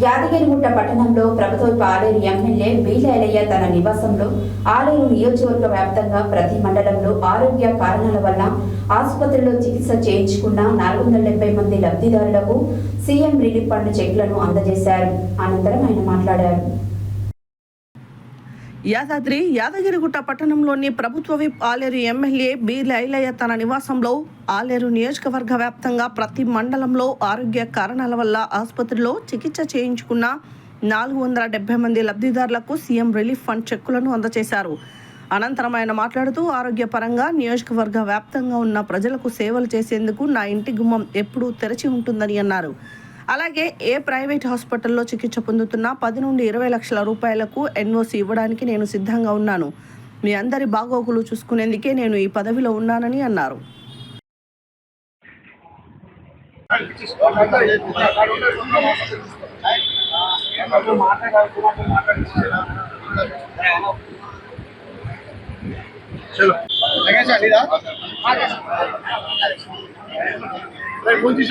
యాదగిరిగుట్ట పట్టణంలో ప్రభుత్వ ఆలేరు ఎమ్మెల్యే బీలైలయ్య తన నివాసంలో ఆలేరు నియోజకవర్గ వ్యాప్తంగా ప్రతి మండలంలో ఆరోగ్య కారణాల వల్ల ఆసుపత్రిలో చికిత్స చేయించుకున్న నాలుగు వందల డెబ్బై మంది లబ్ధిదారులకు సీఎం రిలీఫ్ ఫండ్ చెక్లను అందజేశారు. అనంతరం ఆయన మాట్లాడారు. యాదాద్రి యాదగిరిగుట్ట పట్టణంలోని ప్రభుత్వ whip Aleru MLA B Lailaiah తన నివాసంలో ఆలేరు నియోజకవర్గ వ్యాప్తంగా ప్రతి మండలంలో ఆరోగ్య కారణాల వల్ల ఆసుపత్రిలో చికిత్స చేయించుకున్న నాలుగు వందల డెబ్బై మంది లబ్ధిదారులకు సీఎం రిలీఫ్ ఫండ్ చెక్కులను అందజేశారు. అనంతరం ఆయన మాట్లాడుతూ ఆరోగ్యపరంగా నియోజకవర్గ వ్యాప్తంగా ఉన్న ప్రజలకు సేవలు చేసేందుకు నా ఇంటి గుమ్మం ఎప్పుడూ తెరచి ఉంటుందని అన్నారు. అలాగే ఏ ప్రైవేట్ హాస్పిటల్లో చికిత్స పొందుతున్నా పది నుండి ఇరవై లక్షల రూపాయలకు ఎన్ఓసి ఇవ్వడానికి నేను సిద్ధంగా ఉన్నాను. మీ అందరి బాగోగులు చూసుకునేందుకే నేను ఈ పదవిలో ఉన్నానని అన్నారు.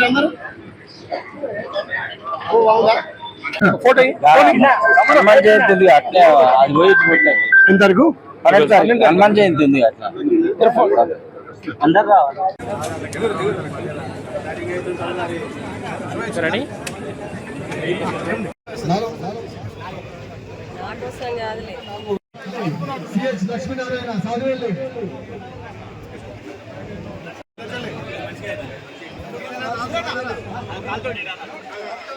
అందరూ హనుమాన్ జయంతి ఉంది అట్లే అది పోయి పెట్టారు ఎంతవరకు హనుమాన్ జయంతి ఉంది అట్లా అందరు రావాలి లక్ష్మీనారాయణ సాధువెల్లి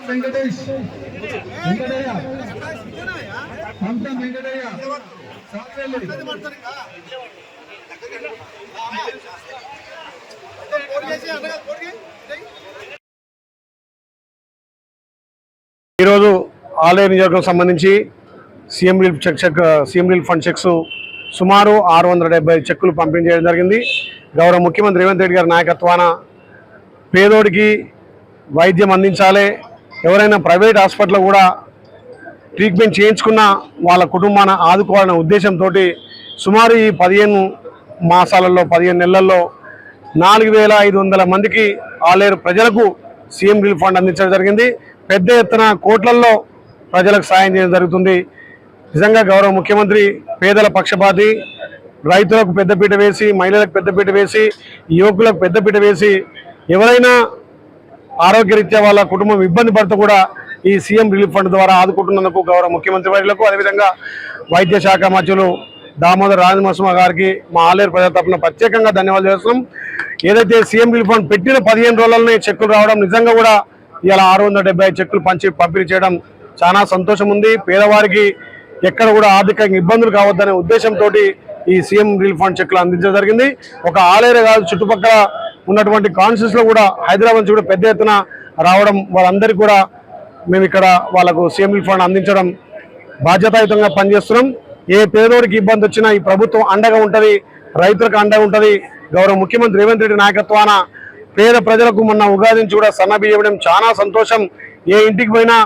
వెంకటేష్. వెంకటయ్య. వెంకటయ్య. ఈరోజు ఆలయ నియోజకవర్గం సంబంధించి CM relief cheque cheque CM relief fund cheques సుమారు ఆరు వందల డెబ్బై చెక్కులు పంపిణీ చేయడం జరిగింది. గౌరవ ముఖ్యమంత్రి రేవంత్ రెడ్డి గారి నాయకత్వాన పేదోడికి వైద్యం అందించాలి. ఎవరైనా ప్రైవేట్ హాస్పిటల్ కూడా ట్రీట్మెంట్ చేయించుకున్న వాళ్ళ కుటుంబాన్ని ఆదుకోవాలనే ఉద్దేశంతో సుమారు ఈ పదిహేను మాసాలలో పదిహేను నెలల్లో నాలుగు వేల ఐదు వందల మందికి ఆలేరు ప్రజలకు సీఎం రిలీఫ్ ఫండ్ అందించడం జరిగింది. పెద్ద ఎత్తున కోట్లల్లో ప్రజలకు సాయం చేయడం జరుగుతుంది. నిజంగా గౌరవ ముఖ్యమంత్రి పేదల పక్షపాతి రైతులకు పెద్దపీట వేసి మహిళలకు పెద్దపీట వేసి యువకులకు పెద్దపీట వేసి ఎవరైనా ఆరోగ్యరీత్యా వాళ్ళ కుటుంబం ఇబ్బంది పడుతూ కూడా ఈ సీఎం రిలీఫ్ ఫండ్ ద్వారా ఆదుకుంటున్నందుకు గౌరవ ముఖ్యమంత్రి వారిలకు అదేవిధంగా వైద్య శాఖ మధ్యలో దామోదర్ రాజనరసింహ గారికి మా ఆలేరు ప్రజల తరఫున ప్రత్యేకంగా ధన్యవాదాలు చేస్తున్నాం ఏదైతే సీఎం రిలీఫ్ ఫండ్ పెట్టిన పదిహేను రోజులనే చెక్కులు రావడం నిజంగా కూడా ఇలా ఆరు వందల చెక్కులు పంచి పంపిణీ చేయడం చాలా సంతోషం ఉంది. పేదవారికి ఎక్కడ కూడా ఆర్థికంగా ఇబ్బందులు కావద్దనే ఉద్దేశంతో ఈ సీఎం రిలీఫ్ ఫండ్ చెక్కులు అందించడం జరిగింది. ఒక ఆలయ కాదు చుట్టుపక్కల ఉన్నటువంటి కాన్స్టిట్యూన్స్లో కూడా హైదరాబాద్ నుంచి కూడా పెద్ద ఎత్తున రావడం వాళ్ళందరికీ కూడా మేము ఇక్కడ వాళ్ళకు సీఎం ఫండ్ అందించడం బాధ్యతాయుతంగా పనిచేస్తున్నాం. ఏ పేదోడికి ఇబ్బంది వచ్చినా ఈ ప్రభుత్వం అండగా ఉంటుంది రైతులకు అండగా ఉంటుంది. గౌరవ ముఖ్యమంత్రి రేవంత్ రెడ్డి నాయకత్వాన పేద ప్రజలకు మొన్న ఉగాది నుంచి కూడా సన్న ఇవ్వడం చాలా సంతోషం. ఏ ఇంటికి పోయినా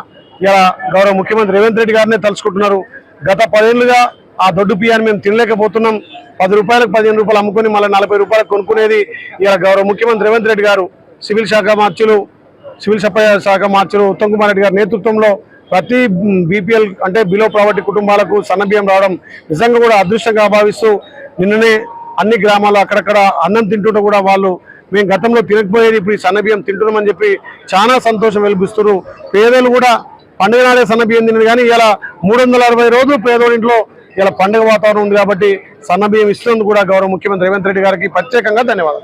ఇలా గౌరవ ముఖ్యమంత్రి రేవంత్ రెడ్డి గారినే తలుచుకుంటున్నారు. గత పదేళ్ళుగా ఆ దొడ్డు బియ్యాన్ని మేము తినలేకపోతున్నాం. పది రూపాయలకు పదిహేను రూపాయలు అమ్ముకుని మళ్ళీ నలభై రూపాయలకు కొనుక్కునేది ఇలా గౌరవ ముఖ్యమంత్రి రేవంత్ రెడ్డి గారు సివిల్ శాఖ మార్చులు సివిల్ సప్లై శాఖ మార్చులు ఉత్తమ్ కుమార్ రెడ్డి గారి నేతృత్వంలో ప్రతి బీపీఎల్ అంటే బిలో ప్రావర్టీ కుటుంబాలకు సన్నబియ్యం రావడం నిజంగా కూడా అదృష్టంగా భావిస్తూ నిన్ననే అన్ని గ్రామాలు అక్కడక్కడ అన్నం తింటుంటే కూడా వాళ్ళు మేము గతంలో తినకపోయేది ఇప్పుడు ఈ సన్నబియ్యం తింటున్నామని చెప్పి చాలా సంతోషం వెలిపిస్తున్నారు. పేదలు కూడా పండుగ నాడే సన్న బియ్యం కానీ ఇలా మూడు వందల అరవై రోజులు పేదోడింట్లో ఇలా పండుగ వాతావరణం ఉంది కాబట్టి సన్నబియ్యం ఇస్తున్నందుకు కూడా గౌరవ ముఖ్యమంత్రి రేవంత్ రెడ్డి గారికి ప్రత్యేకంగా ధన్యవాదాలు.